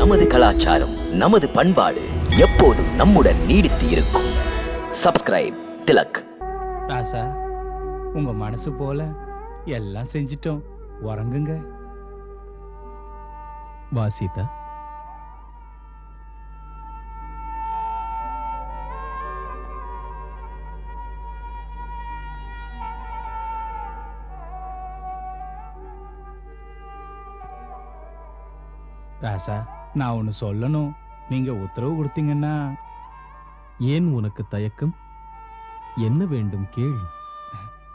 நமது கலாச்சாரம் நமது பண்பாடு எப்போதும் நம்முடன் நீடித்து இருக்கும். சப்ஸ்கிரைப் திலக். ராசா உங்க மனசு போல எல்லாம் செஞ்சிட்டோம். உறங்குங்க. வா சீதா. ராசா நான் ஒன்னு சொல்லணும். நீங்க உத்தரவு கொடுத்தீங்கன்னா. ஏன் உனக்கு தயக்கம்? என்ன வேண்டும் கேள்.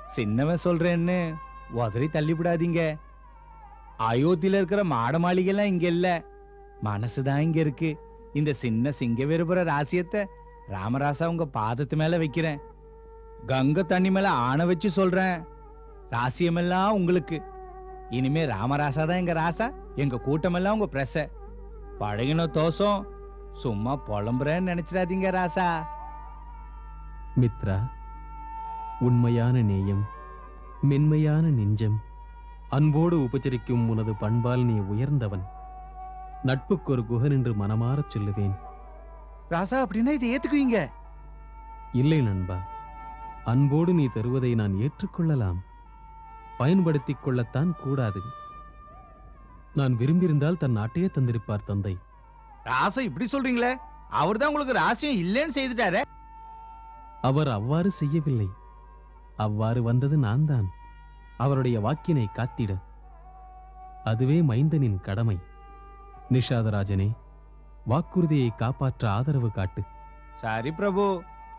சின்னவன் சொல்றேன்னு உதறி தள்ளிவிடாதீங்க. அயோத்தியில இருக்கிற மாட மாளிகைலாம் இங்க இல்ல. மனசுதான் இங்க இருக்கு. இந்த சின்ன சிங்க விரும்புற ராசியத்தை ராமராசா உங்க பாதத்து மேல வைக்கிறேன். கங்கை தண்ணி மேல ஆணை வச்சு சொல்றேன். ராசியமெல்லாம் உங்களுக்கு. இனிமே ராமராசா தான் எங்க ராசா எங்க கூட்டமெல்லாம் உங்க பிரச. பழகின தோசம் சும்மா புலம்புறேன்னு நினைச்சிடாதீங்க ராசா. மித்ரா உண்மையான நேயம் மென்மையான நெஞ்சம் அன்போடு உபச்சரிக்கும் உனது பண்பால் நீ உயர்ந்தவன். நட்புக்கு ஒரு குகன் என்று மனமாறச் சொல்லுவேன். ராசா அப்படின்னா இதை ஏத்துக்குவீங்க? இல்லை நண்பா அன்போடு நீ தருவதை நான் ஏற்றுக்கொள்ளலாம். பயன்படுத்திக் கொள்ளத்தான் கூடாது. நான் விரும்பியிருந்தால் தன் நாட்டையே தந்திருப்பார் தந்தை. ராசா இப்படி சொல்றீங்களே? அவர்தான் உங்களுக்கு ராசியம் இல்லைன்னு செய்துட்டாரே? அவர் அவ்வாறு செய்யவில்லை. அவ்வாறு வந்தது நான் தான் அவருடைய வாக்கினை காத்திட. அதுவே மைந்தனின் கடமை. நிஷாதராஜனே வாக்குறுதியை காப்பாற்ற ஆதரவு காட்டு. சரி பிரபு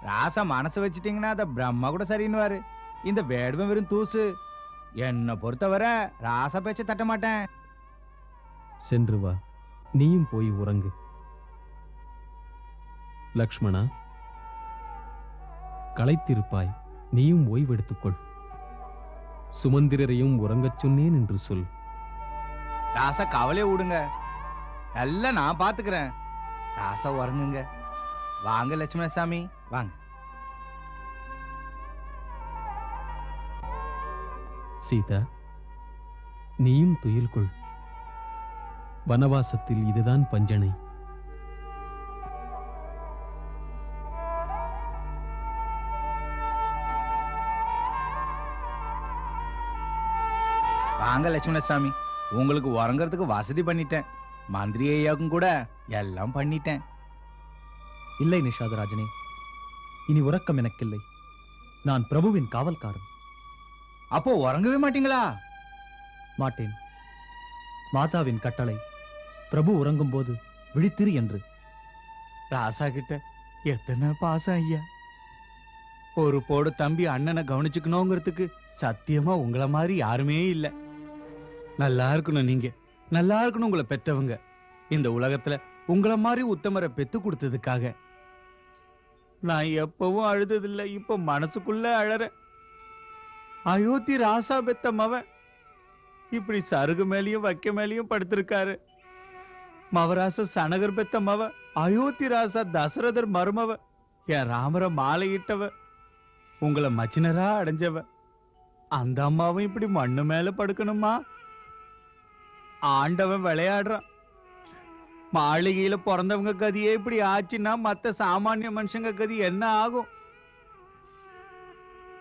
ராசா மனசு வச்சிட்டீங்கன்னா அத பிரம்மா கூட சரின்னுவாரு. இந்த வேடுவன் வெறும் தூசு. என்னை பொறுத்தவரை ராசா பேச்ச தட்ட மாட்டேன். சென்று வா. நீயும் போய் உறங்கு. லக்ஷ்மணா களைத்திருப்பாய். நீயும் ஓய்வெடுத்துக்கொள் சுமந்திரரையும் உறங்கச் சொன்னேன் என்று சொல். ராசா கவலையை விடுங்க. எல்லாம் நான் பாத்துக்கிறேன். ராசா உறங்குங்க. வாங்க லட்சுமணசாமி வாங்க. சீதா நீயும் துயில் கொள். வனவாசத்தில் இதுதான் பஞ்சனை. வாங்க லட்சுமணசாமி. உங்களுக்கு உறங்குறதுக்கு வசதி பண்ணிட்டேன். மந்திரி ஐயாவுக்கும் கூட எல்லாம் பண்ணிட்டேன். இல்லை நிஷாதராஜனே இனி உறக்கம் எனக்கில்லை. நான் பிரபுவின் காவல்காரன். அப்போ உறங்கவே மாட்டீங்களா? மாட்டேன். மாதாவின் கட்டளை. பிரபு உறங்கும் போது விழித்திரு என்று. ராசா கிட்ட எத்தனை பாசம் ஐயா? ஒரு போடு தம்பி அண்ணனை கவனிச்சுக்கணுங்கிறதுக்கு சத்தியமா உங்களை மாதிரி யாருமே இல்லை. நல்லா இருக்கணும் நீங்க. நல்லா இருக்கணும் உங்களை பெத்தவங்க. இந்த உலகத்துல உங்களை மாதிரி உத்தமரை பெத்து கொடுத்ததுக்காக. நான் எப்பவும் அழுததில்லை இப்ப மனசுக்குள்ள அழற. அயோத்தி ராசா பெத்த மவன். இப்படி சருகு மேலேயும் வைக்க மேலேயும் படுத்திருக்காரு. மவராச சனகர் பெத்த அயோத்தி ராசா தசரதர் மருமவ என் ராமர மாலையிட்டவ உங்களை மச்சினரா அடைஞ்சவ. அந்த அம்மாவும் இப்படி மண்ணு மேல படுக்கணுமா? ஆண்டவன் விளையாடுறான். மாளிகையில பிறந்தவங்க கதியே இப்படி ஆச்சுன்னா மத்த சாமானிய மனுஷங்க கதி என்ன ஆகும்?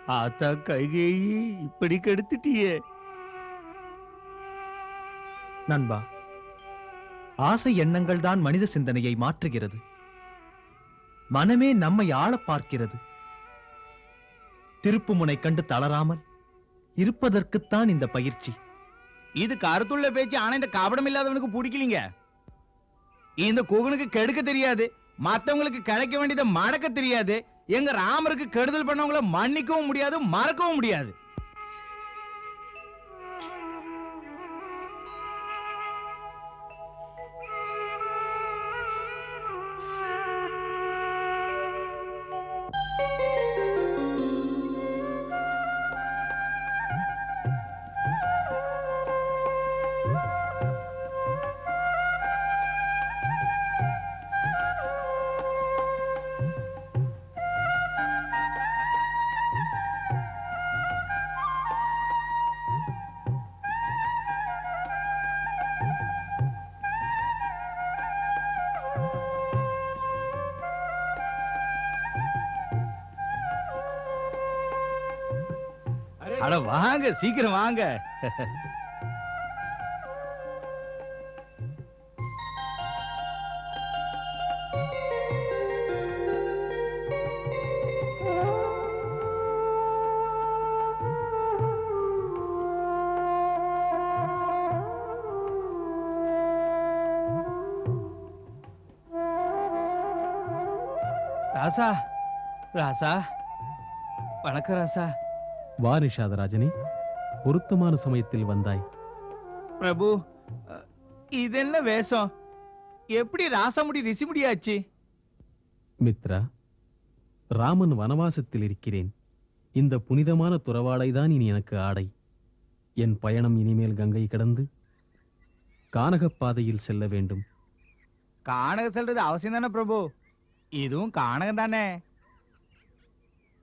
ஆத்தா கைகேயி இப்படி கெடுத்துட்டியே. நண்பா ஆசை எண்ணங்கள் தான் மனித சிந்தனையை மாற்றுகிறது. மனமே நம்மை ஆள பார்க்கிறது. திருப்புமுனை கண்டு தளராமல் இருப்பதற்குத்தான் இந்த பயிற்சி. இது கருத்துள்ள பேச்சு ஆனா இந்த கபடம் இல்லாதவனுக்கு பிடிக்கலீங்க. இந்த குகனுக்கு கெடுக்க தெரியாது. மத்தவங்களுக்கு கிடைக்க வேண்டியதை மடக்க தெரியாது. எங்க ராமருக்கு கெடுதல் பண்ணவங்கள மன்னிக்கவும் முடியாது மறக்கவும் முடியாது. அட வாங்க சீக்கிரம் வாங்க. ராசா ராசா. வணக்கம் ராசா. வா நிஷாதராஜனே பொருத்தமான சமயத்தில் வந்தாய். பிரபு இது என்ன வேஷம்? எப்படி ராசமுடி ரிசிமுடியாச்சு மித்ரா ராமன் வனவாசத்தில் இருக்கிறேன். இந்த புனிதமான துறவாடைதான் இனி எனக்கு ஆடை. என் பயணம் இனிமேல் கங்கை கடந்து கானகப் பாதையில் செல்ல வேண்டும். கானக சொல்றது அவசியம் தானே பிரபு? இதுவும் கானகம் தானே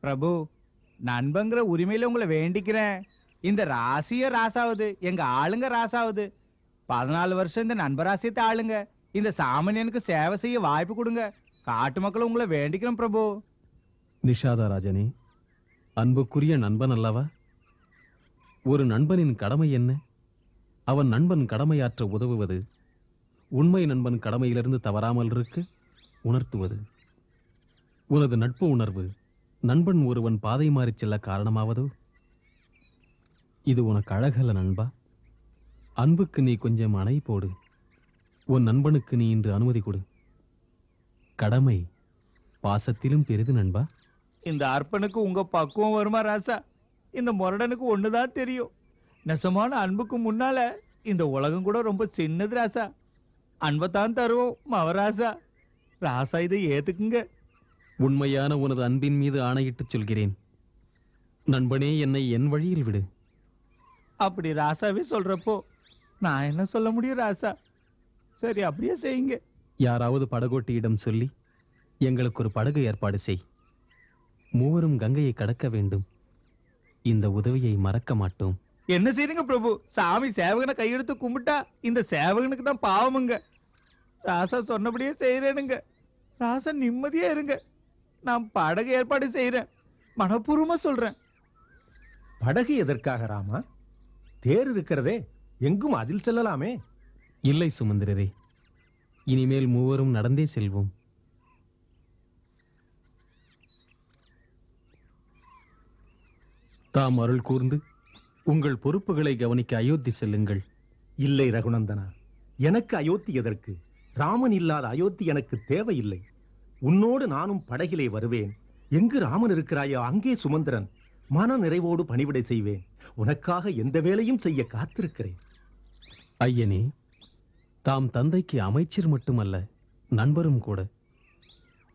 பிரபு நண்பங்கிற உரிமையில உங்களை வேண்டிக்கிறேன். இந்த ராசிய ராசாவது எங்க ஆளுங்க ராசாவது. பதினாலு வருஷம் இந்த நண்பராசியத்தை ஆளுங்க. இந்த சாமானியனுக்கு சேவை செய்ய வாய்ப்பு கொடுங்க. காட்டு மக்கள் உங்களை வேண்டிக்கிறோம் பிரபு. நிஷாதராஜனே அன்புக்குரிய நண்பன் அல்லவா? ஒரு நண்பனின் கடமை என்ன? அவன் நண்பன் கடமையாற்ற உதவுவது உண்மை நண்பன் கடமையிலிருந்து தவறாமல் இருக்கு உணர்த்துவது. உனது நட்பு உணர்வு நண்பன் ஒருவன் பாதை மாறிச் செல்ல காரணமாவதோ? இது உனக்கு அழகல்ல நண்பா. அன்புக்கு நீ கொஞ்சம் அணை போடு. உன் நண்பனுக்கு நீ இன்று அனுமதி கொடு. கடமை பாசத்திலும் பெரிது நண்பா. இந்த அர்ப்பனுக்கு உங்க பக்குவம் வருமா ராசா? இந்த முரடனுக்கு ஒண்ணுதான் தெரியும். நெசமான அன்புக்கு முன்னால இந்த உலகம் கூட ரொம்ப சின்னது ராசா. அன்பைத்தான் தருவோம் மவராசா ராசா இதை ஏத்துக்குங்க. உண்மையான உனது அன்பின் மீது ஆணையிட்டுச் சொல்கிறேன். நண்பனே என்னை என் வழியில் விடு. அப்படி ராசாவே சொல்றப்போ நான் என்ன சொல்ல முடியும் ராசா? சரி அப்படியே செய்யுங்க. யாராவது படகோட்டியிடம் சொல்லி எங்களுக்கு ஒரு படகு ஏற்பாடு செய். மூவரும் கங்கையை கடக்க வேண்டும். இந்த உதவியை மறக்க மாட்டோம். என்ன செய்யுங்க பிரபு? சாமி சேவகனை கையெடுத்து கும்பிட்டா இந்த சேவகனுக்கு தான் பாவமுங்க. ராசா சொன்னபடியே செய்யறேனுங்க ராசா நிம்மதியா இருங்க. நான் படகு ஏற்பாடு செய்யறேன் மனப்பூர்வமா சொல்றேன். படகு எதற்காக ராமா? தேர் இருக்கிறதே. எங்கும் அதில் செல்லலாமே. இல்லை சுமந்திரரே. இனிமேல் மூவரும் நடந்தே செல்வோம். தாம் அருள் கூர்ந்து உங்கள் பொறுப்புகளை கவனிக்க அயோத்தி செல்லுங்கள். இல்லை ரகுநந்தனா எனக்கு அயோத்தி எதற்கு? ராமன் இல்லாத அயோத்தி எனக்கு தேவையில்லை. உன்னோடு நானும் படகிலே வருவேன். எங்கு ராமன் இருக்கிறாயோ அங்கே சுமந்திரன். மன நிறைவோடு பணிவிடை செய்வேன். உனக்காக எந்த வேலையும் செய்ய காத்திருக்கிறேன். ஐயனே தாம் தந்தைக்கு அமைச்சர் மட்டுமல்ல நண்பரும் கூட.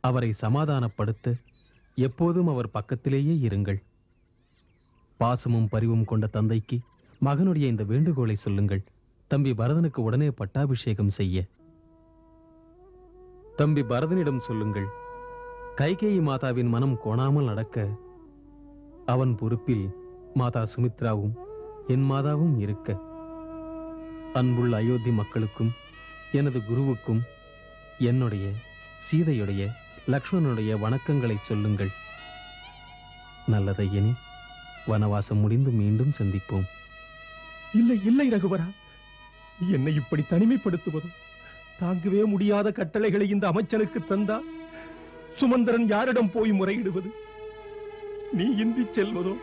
அவரை சமாதானப்படுத்த எப்போதும் அவர் பக்கத்திலேயே இருங்கள். பாசமும் பரிவும் கொண்ட தந்தைக்கு மகனுடைய இந்த வேண்டுகோளை சொல்லுங்கள். தம்பி பரதனுக்கு உடனே பட்டாபிஷேகம் செய்ய. தம்பி பரதனிடம் சொல்லுங்கள். கைகேயி மாதாவின் மனம் கோணாமல் நடக்க அவன் பொறுப்பில் மாதா சுமித்ராவும் என் மாதாவும் இருக்க. அன்புள்ள அயோத்தி மக்களுக்கும் எனது குருவுக்கும் என்னுடைய சீதையுடைய லக்ஷ்மணனுடைய வணக்கங்களை சொல்லுங்கள். நல்லதையனி வனவாசம் முடிந்து மீண்டும் சந்திப்போம். இல்லை இல்லை ரகுவரா. என்னை இப்படி தனிமைப்படுத்துவதும் தாங்கவே முடியாத கட்டளைகளை இந்த அமைச்சனுக்கு தந்தா சுமந்திரன் யாரிடம் போய் முறையிடுவது? நீ இந்தி செல்வதோ?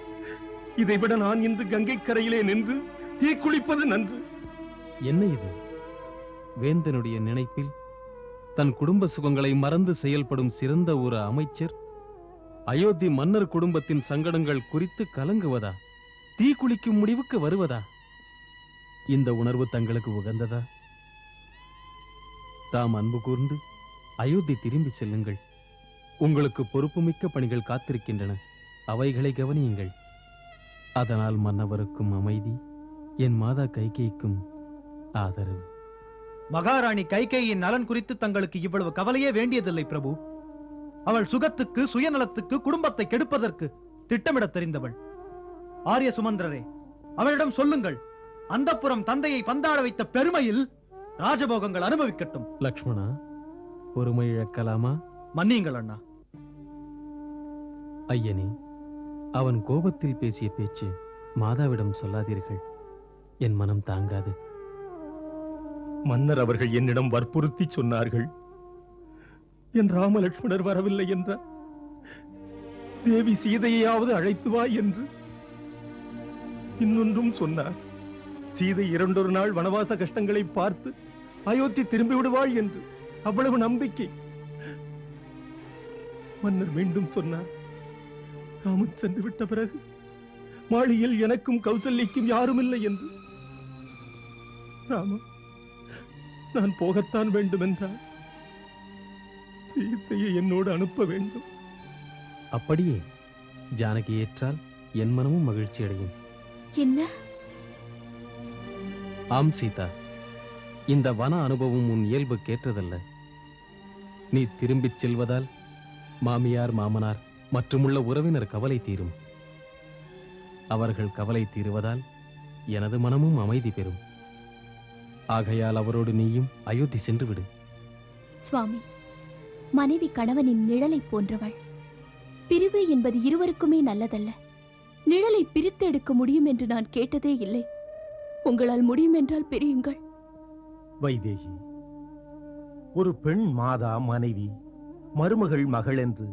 இதைவிட நான் இன்று கங்கை கரையிலே நின்று தீக்குளிப்பது நன்று. என்ன இது? வேந்தனுடைய நினைப்பில் தன் குடும்ப சுகங்களை மறந்து செயல்படும் சிறந்த ஒரு அமைச்சர் அயோத்தி மன்னர் குடும்பத்தின் சங்கடங்கள் குறித்து கலங்குவதா? தீக்குளிக்கும் முடிவுக்கு வருவதா? இந்த உணர்வு தங்களுக்கு உகந்ததா? தாம் அன்பு கூர்ந்து அயோத்தி திரும்பி செல்லுங்கள். உங்களுக்கு பொறுப்புமிக்க பணிகள் காத்திருக்கின்றன. அவைகளை கவனியுங்கள். அதனால் மன்னவருக்கும் அமைதி என் மாதா கைகேய்க்கும் ஆதரவு. மகாராணி கைகேயின் நலன் குறித்து தங்களுக்கு இவ்வளவு கவலையே வேண்டியதில்லை பிரபு. அவள் சுகத்துக்கு சுயநலத்துக்கு குடும்பத்தை கெடுப்பதற்கு திட்டமிடத் தெரிந்தவள். ஆரிய சுமந்திரரே அவளிடம் சொல்லுங்கள். அந்தப்புறம் தந்தையை பந்தாட வைத்த பெருமையில் ராஜபோகங்கள் அனுபவிக்கட்டும். லக்ஷ்மணா பொறுமை இழக்கலாமா? மன்னியுங்கள் அண்ணா. ஐயனே அவன் கோபத்தில் பேசிய பேச்சு மாதாவிடம் சொல்லாதீர்கள். என் மனம் தாங்காது. மன்னர் அவர்கள் என்னிடம் வற்புறுத்தி சொன்னார்கள். என் ராமலட்சுமணர் வரவில்லை என்றார் தேவி சீதையாவது அழைத்து வா என்று இன்னொன்றும் சொன்னார். சீதை இரண்டொரு நாள் வனவாச கஷ்டங்களை பார்த்து அயோத்தி திரும்பி விடுவாள் என்று அவ்வளவு நம்பிக்கை. மன்னர் மீண்டும் சொன்னார் ராமன் சென்று விட்ட பிறகு மாளிகையில் எனக்கும் கௌசல்யக்கும் யாரும் இல்லை என்று. ராமன் நான் போகத்தான் வேண்டும் என்றார் சீத்தையை என்னோடு அனுப்ப வேண்டும். அப்படியே ஜானகி ஏற்றால் என் மனமும் மகிழ்ச்சி அடையும் என்ன? ஆம் சீதா. இந்த வன அனுபவம் உன் இயல்பு கேட்டதல்ல நீ திரும்பிச் செல்வதால் மாமியார் மாமனார் மற்றுமுள்ள உறவினர் கவலை தீரும். அவர்கள் கவலை தீருவதால் எனது மனமும் அமைதி பெறும். ஆகையால் அவரோடு நீயும் அயோத்தி சென்று விடு சுவாமி மனைவி கணவனின் நிழலை போன்றவள். பிரிவு என்பது இருவருக்குமே நல்லதல்ல. நிழலை பிரித்து எடுக்க முடியும் என்று நான் கேட்டதே இல்லை. உங்களால் முடியும் என்றால் பிரியுங்கள். வைதேகி ஒரு பெண் மாதா மனைவி மருமகள் மகள் என்று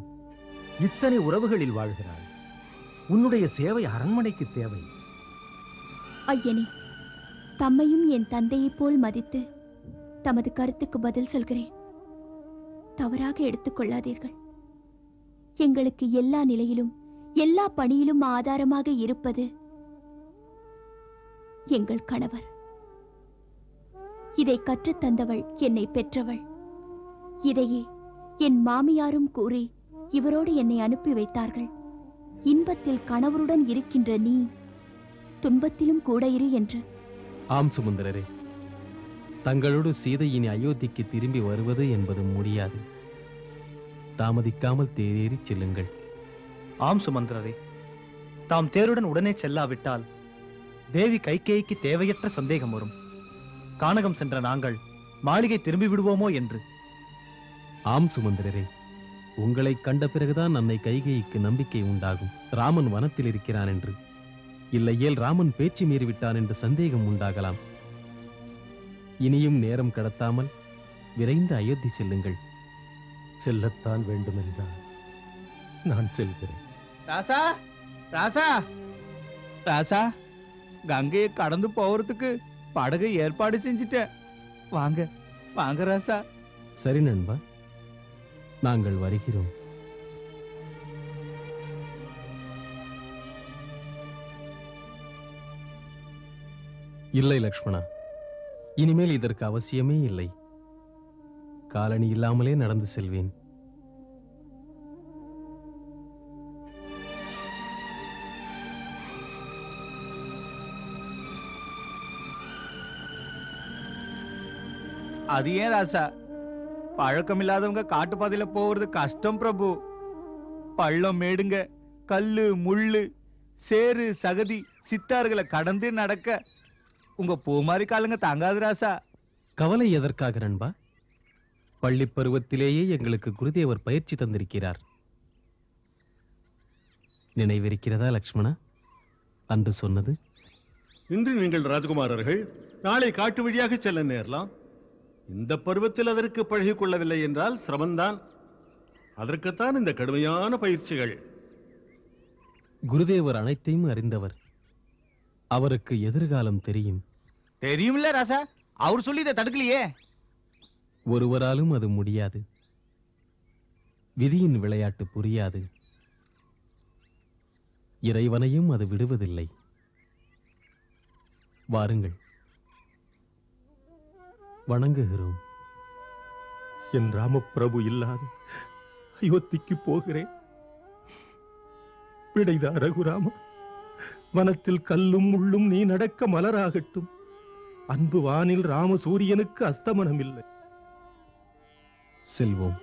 இத்தனை உறவுகளில் வாழ்கிறாள். உன்னுடைய சேவை அரண்மனைக்கு தேவை. ஐயனே தம்மையும் என் தந்தையைப் போல் மதித்து தமது கருத்துக்கு பதில் சொல்கிறேன். தவறாக எடுத்துக்கொள்ளாதீர்கள் எங்களுக்கு எல்லா நிலையிலும் எல்லா பணியிலும் ஆதாரமாக இருப்பது எங்கள் கணவர். இதை கற்றுத் தந்தவள் என்னை பெற்றவள். இதையே என் மாமியாரும் கூறி இவரோடு என்னை அனுப்பி வைத்தார்கள். இன்பத்தில் கணவருடன் இருக்கின்ற நீ துன்பத்திலும் கூட இரு என்று. ஆம் சுமந்திரரே. தங்களோடு சீதை இனி அயோத்திக்கு திரும்பி வருவது என்பது முடியாது. தாமதிக்காமல் தேரேறிச் செல்லுங்கள். ஆம் சுமந்திரரே. தாம் தேருடன் உடனே செல்லாவிட்டால் தேவி கைகேயிக்கு தேவையற்ற சந்தேகம் வரும். கானகம் சென்ற நாங்கள் மாளிகை திரும்பி விடுவோமோ என்று. ஆம் சுமந்திரரே. உங்களை கண்ட பிறகுதான் அன்னை கைகேயிக்கு நம்பிக்கை உண்டாகும். ராமன் வனத்தில் இருக்கிறான் என்று. இல்லையேல் ராமன் பேச்சு மீறிவிட்டான் என்று சந்தேகம் உண்டாகலாம். இனியும் நேரம் கடத்தாமல் விரைந்து அயோத்தி செல்லுங்கள். செல்லத்தான் வேண்டும் என்றார் நான் செல்கிறேன். ராசா ராசா ராசா. கங்கையை கடந்து போறதுக்கு படகு ஏற்பாடு செஞ்சுட்டேன். வாங்க வாங்க ராசா. சரி நண்பா நாங்கள் வருகிறோம். இல்லை லக்ஷ்மணா இனிமேல் இதற்கு அவசியமே இல்லை. காலணி இல்லாமலே நடந்து செல்வேன். அது ஏன் ராசா? பழக்கம் இல்லாதவங்க காட்டுப்பாதையில போறது கஷ்டம் பிரபு. பள்ளம் மேடுங்க கல்லு முள்ளு சேறு சகதி சித்தார்களை கடந்து நடக்க. உங்க பூமாரி காலுங்க தாங்காது ராசா. கவலை எதற்காக நண்பா? பள்ளிப் பருவத்திலேயே எங்களுக்கு குருதேவர் பயிற்சி தந்திருக்கிறார். நினைவிருக்கிறதா லக்ஷ்மணா? அன்று சொன்னது? இன்று நீங்கள் ராஜகுமாரர்கள் நாளை காட்டு வழியாக செல்ல நேரலாம். இந்த பருவத்தில் அதற்கு பழகிக் கொள்ளவில்லை என்றால் சிரமம்தான். அதற்குத்தான் இந்த கடுமையான பயிற்சிகள். குருதேவர் அனைத்தையும் அறிந்தவர். அவருக்கு எதிர்காலம் தெரியும். தெரியும்ல ராசா. அவர் சொல்லி இதை தடுக்கலையே. ஒருவராலும் அது முடியாது. விதியின் விளையாட்டு புரியாது. இறைவனையும் அது விடுவதில்லை. வாருங்கள். வணங்குகிறோம். என் ராமபிரபு இல்லாத அயோத்திக்கு போகிறேன். விடைதா ரகுராமா வனத்தில் கல்லும் முள்ளும் நீ நடக்க மலராகட்டும். அன்பு வானில் ராமசூரியனுக்கு அஸ்தமனம் இல்லை செல்வோம்.